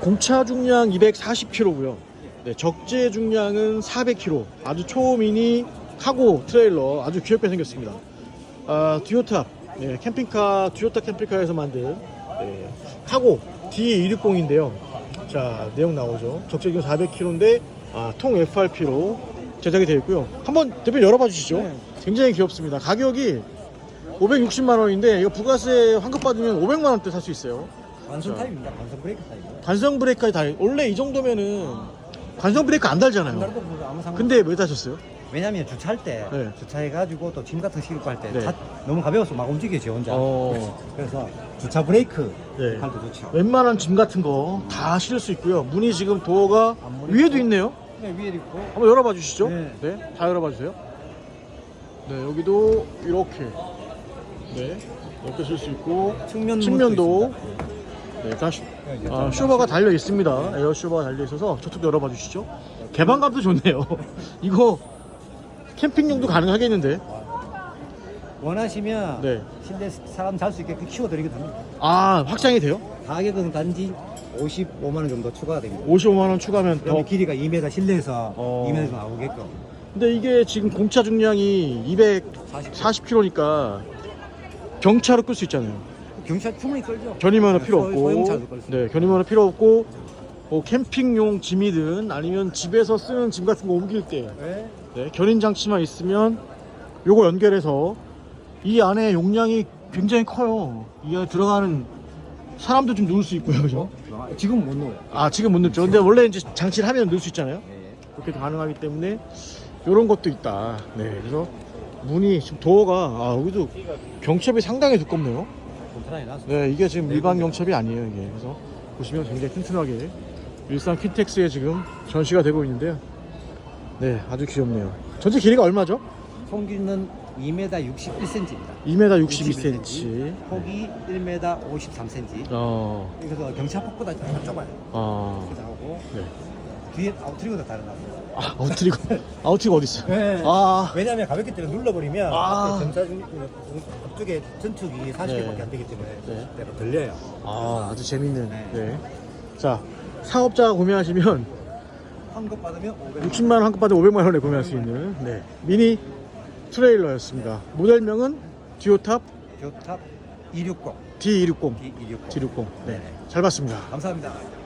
공차 중량 240kg고요. 네, 적재 중량은 400kg. 아주 초미니 카고 트레일러 아주 귀엽게 생겼습니다. 아, 듀오탑 네, 캠핑카 듀오탑 캠핑카에서 만든 네, 카고 D260인데요. 자 내용 나오죠. 적재 중량 400kg인데 아, 통 FRP로 제작이 되어 있고요. 한번 대표 열어봐 주시죠. 네. 굉장히 귀엽습니다. 가격이 560만 원인데 이거 부가세 환급 받으면 500만 원대 살 수 있어요. 완성 자. 타입입니다. 완성 브레이크 타입. 관성 브레이크까지 달 원래 이 정도면은 관성 브레이크 안 달잖아요. 날도 뭐 아무 상관. 근데 왜 다셨어요? 왜냐면 주차할 때 네. 주차해가지고 또 짐 같은 거 싣고 할때 네. 너무 가벼워서 막 움직여지 혼자. 어. 그래서 주차 브레이크 네. 할 때 좋죠. 웬만한 짐 같은 거 다 실을 수 있고요. 문이 지금 도어가 앞문이 위에도 있고. 있네요. 네, 위에 있고. 한번 열어봐 주시죠. 네. 네, 다 열어봐 주세요. 네, 여기도 이렇게 네 이렇게 쓸 수 있고 측면 측면도 네, 다 슈, 네, 아, 슈버가 달려 있습니다. 에어 슈버가 달려 있어서 저쪽도 열어봐 주시죠. 개방감도 좋네요. 이거 캠핑용도 가능하겠는데. 원하시면 네. 실내 사람 잘수 있게끔 키워드리기도 합니다. 아 확장이 돼요? 가격은 단지 55만 원 정도 추가가 됩니다. 55만 원 추가하면 더. 그다음에 길이가 2m 실내에서 어. 2m 나오게끔 근데 이게 지금 공차 중량이 40. 240kg니까 경차로 끌 수 있잖아요. 경찰 충분히 끌죠. 견인면허 필요 소- 없고. 소형차도 끌 수. 네, 견인면허 필요 없고. 뭐 캠핑용 짐이든 아니면 집에서 쓰는 짐 같은 거 옮길 때 네. 네, 견인 장치만 있으면 요거 연결해서 이 안에 용량이 굉장히 커요. 이 안에 들어가는 사람도 좀 넣을 수 있고요, 그죠? 아, 지금 못 넣어요. 아 지금 못 넣죠. 근데 원래 이제 장치를 하면 넣을 수 있잖아요. 네. 그렇게 가능하기 때문에 이런 것도 있다. 네, 그래서 문이 지금 도어가 아 여기도 경첩이 상당히 두껍네요. 본편하게 나왔어. 네, 이게 지금 일반 경첩이 아니에요, 이게. 그래서 보시면 굉장히 튼튼하게 일산 퀸텍스에 지금 전시가 되고 있는데요. 네, 아주 귀엽네요. 전체 길이가 얼마죠? 송기는 2m 61cm입니다. 2m 62cm. 폭이 1m 53cm. 어, 그래서 경차폭보다 좀 좁아요. 아, 하고 네. 뒤에 아웃트리거도 다르나요? 아, 아웃트리거, 아웃트리거 어디 있어? 네. 아, 왜냐면 가볍기 때문에 눌러버리면 아. 앞에 전차 중 앞쪽에 전축이 40개밖에 네. 안 되기 때문에 네. 내가 들려요. 아, 아주 재밌는. 네. 네. 자, 사업자가 구매하시면 환급 받으면 500만 60만 원 한급 받아 500만 원에 구매할 수 있는 네, 미니 트레일러였습니다. 모델명은 듀오탑 교탑 260 D260. D260 D260. 네. 잘 봤습니다. 감사합니다.